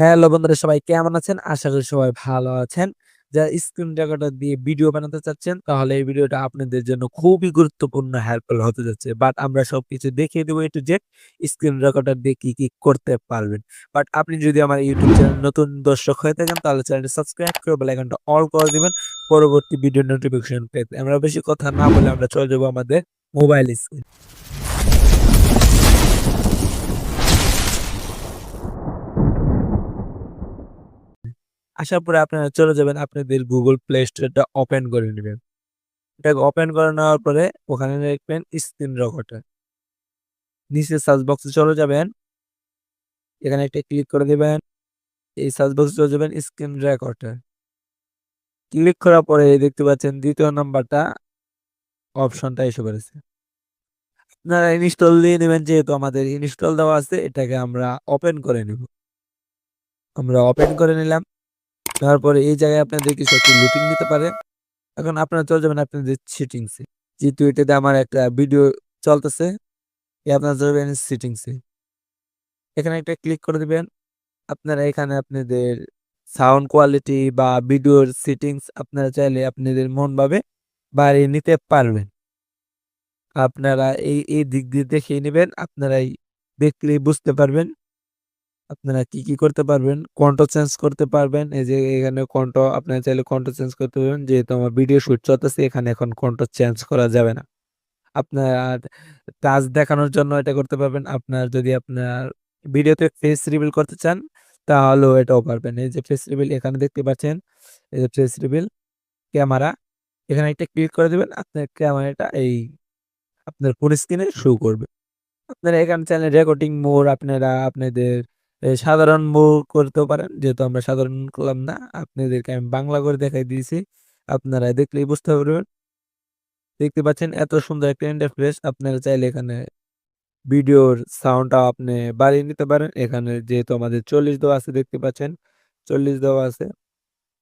Hello বন্ধুরা সবাই কেমন আছেন? আশা করি সবাই ভালো আছেন। যারা স্ক্রিন রেকর্ডার দিয়ে ভিডিও বানাতে চাচ্ছেন তাহলে এই ভিডিওটা আপনাদের জন্য খুবই গুরুত্বপূর্ণ হেল্পফুল হতে যাচ্ছে। বাট আমরা সবকিছু দেখিয়ে দেব to Z স্ক্রিন রেকর্ডার দিয়ে কি, কি করতে পারবেন। বাট আপনি যদি আমার ইউটিউব চ্যানেল নতুন দর্শক হয়ে থাকেন তাহলে চ্যানেলটি সাবস্ক্রাইব করে বেল আইকনটা অল করে দিবেন পরবর্তী ভিডিও নোটিফিকেশন পেতে। আমরা বেশি কথা না বলে আমরা চলে যাব আমাদের মোবাইল স্ক্রিন। আসার পরে আপনারা চলে যাবেন আপনাদের গুগল প্লে Store টা ওপেন করে নেবেন এটাকে ওপেন করে নেওয়ার পরে ওখানে দেখবেন স্ক্রিন রেকর্ডার। নিচে সার্চ বক্সে চলে যাবেন। এখানে একটা ক্লিক করে দেবেন এই সার্চ বক্সে চলে যাবেন স্ক্রিন রেকর্ডার। ক্লিক করার পরে দেখতে পাচ্ছেন দ্বিতীয় নাম্বারটা অপশনটা এসে পড়েছে। আপনারা ইনস্টল দিয়ে নেবেন যেহেতু আমাদের ইনস্টল দেওয়া আছে, এটাকে আমরা ওপেন করে নিব। আমরা ওপেন করে নিলাম। নেওয়ার পরে এই জায়গায় আপনাদের কিছু একটু লুটিং নিতে পারে। এখন আপনারা চলে যাবেন আপনাদের সেটিংস। যেহেতু এটাতে আমার একটা ভিডিও চলতেছে, এ আপনারা যাবেন সিটিংসে এখানে একটা ক্লিক করে দিবেন। আপনারা এখানে আপনাদের সাউন্ড কোয়ালিটি বা ভিডিওর সিটিংস আপনারা চাইলে আপনাদের মনভাবে বাড়িয়ে নিতে পারবেন। আপনারা এই, এই দিক দিয়ে দেখিয়ে নেবেন আপনারাই দেখলেই বুঝতে পারবেন। আপনারা কি, কি করতে পারবেন? কন্ঠ চেঞ্জ করতে পারবেন। এই যে এখানে কন্ঠ আপনারা চাইলে কন্ঠ চেঞ্জ করতে পারবেন। যেহেতু আমার ভিডিও শুট চলতেছে এখানে এখন কন্ঠ চেঞ্জ করা যাবে না। আপনার টাচ দেখানোর জন্য এটা করতে পারবেন। আপনার যদি আপনার ভিডিওতে ফেস রিভিল করতে চান তাহলেও এটাও পারবেন। এই যে ফেস রিভিল এখানে দেখতে পাচ্ছেন। এই যে ফেস রিভিল, ক্যামেরা এখানে একটা ক্লিক করে দেবেন আপনার ক্যামেরাটা এই আপনার ফুল স্ক্রিনে শো করবে। আপনারা এখানে চাইলে রেকর্ডিং মোড আপনারা আপনাদের সাধারণ মোড করতেও পারেন। যেহেতু আমরা সাধারণ করলাম না। আপনাদেরকে আমি বাংলা করে দেখাই দিয়েছি। আপনারা দেখলেই বুঝতে পারবেন। দেখতে পাচ্ছেন এত সুন্দর একটা ইন্টারফেস আপনারা চাইলে এখানে ভিডিওর সাউন্ডটা আপনি বাড়িয়ে নিতে পারেন। এখানে যেহেতু আমাদের ৪০ দেওয়া আছে, দেখতে পাচ্ছেন। ৪০ দেওয়া আছে।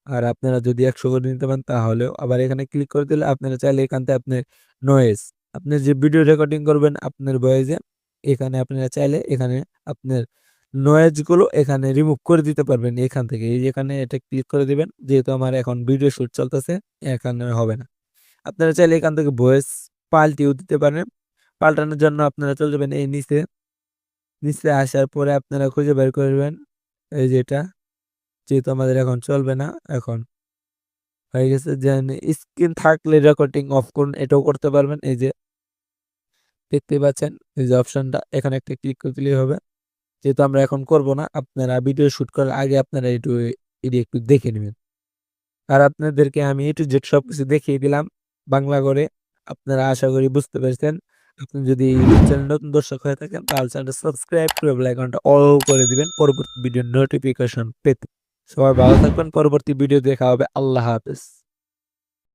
আর আপনারা যদি ১০০ করে নিতে পারেন, তাহলেও আবার এখানে ক্লিক করে দিলে আপনারা চাইলে এখান থেকে আপনি নয়েজ আপনি যে ভিডিও রেকর্ডিং করবেন, আপনার ভয়েসে এখানে আপনারা চাইলে এখানে আপনার নয়েজগুলো এখানে রিমুভ করে দিতে পারবেন এখান থেকে। এই যে এখানে এটা ক্লিক করে দিবেন। যেহেতু আমার এখন ভিডিও শুট চলতেছে, এখানে হবে না। আপনারা চাইলে এখান থেকে ভয়েস পাল্টিয়েও দিতে পারেন। পাল্টানোর জন্য আপনারা চলে যাবেন এই নিচে। নিচে আসার পরে আপনারা খুঁজে বের করবেন, এই যে এটা। যেহেতু আমাদের এখন চলবে না, এখন হয়ে গেছে দেন স্ক্রিন থাকলে রেকর্ডিং অফ করুন, এটাও করতে পারবেন। এই যে দেখতেই পাচ্ছেন, এই যে অপশনটা এখানে একটা ক্লিক করে দিলেই হবে। যেহেতু আমরা এখন করব না, আপনারা ভিডিও শুট করার আগে আপনারা একটু, এটি একটু দেখে নিবেন। আর আপনাদেরকে আমি A to Z সবকিছু দেখিয়ে দিলাম বাংলা করে। আপনারা আশা করি বুঝতে পেরেছেন। আপনি যদি চ্যানেল নতুন দর্শক হয়ে থাকেন, তাহলে চ্যানেলটা সাবস্ক্রাইব করে আইকনটা অল করে দিবেন পরবর্তী ভিডিও নোটিফিকেশন পেতে। সবাই ভালো থাকবেন। পরবর্তী ভিডিও দেখা হবে। আল্লাহ হাফেজ।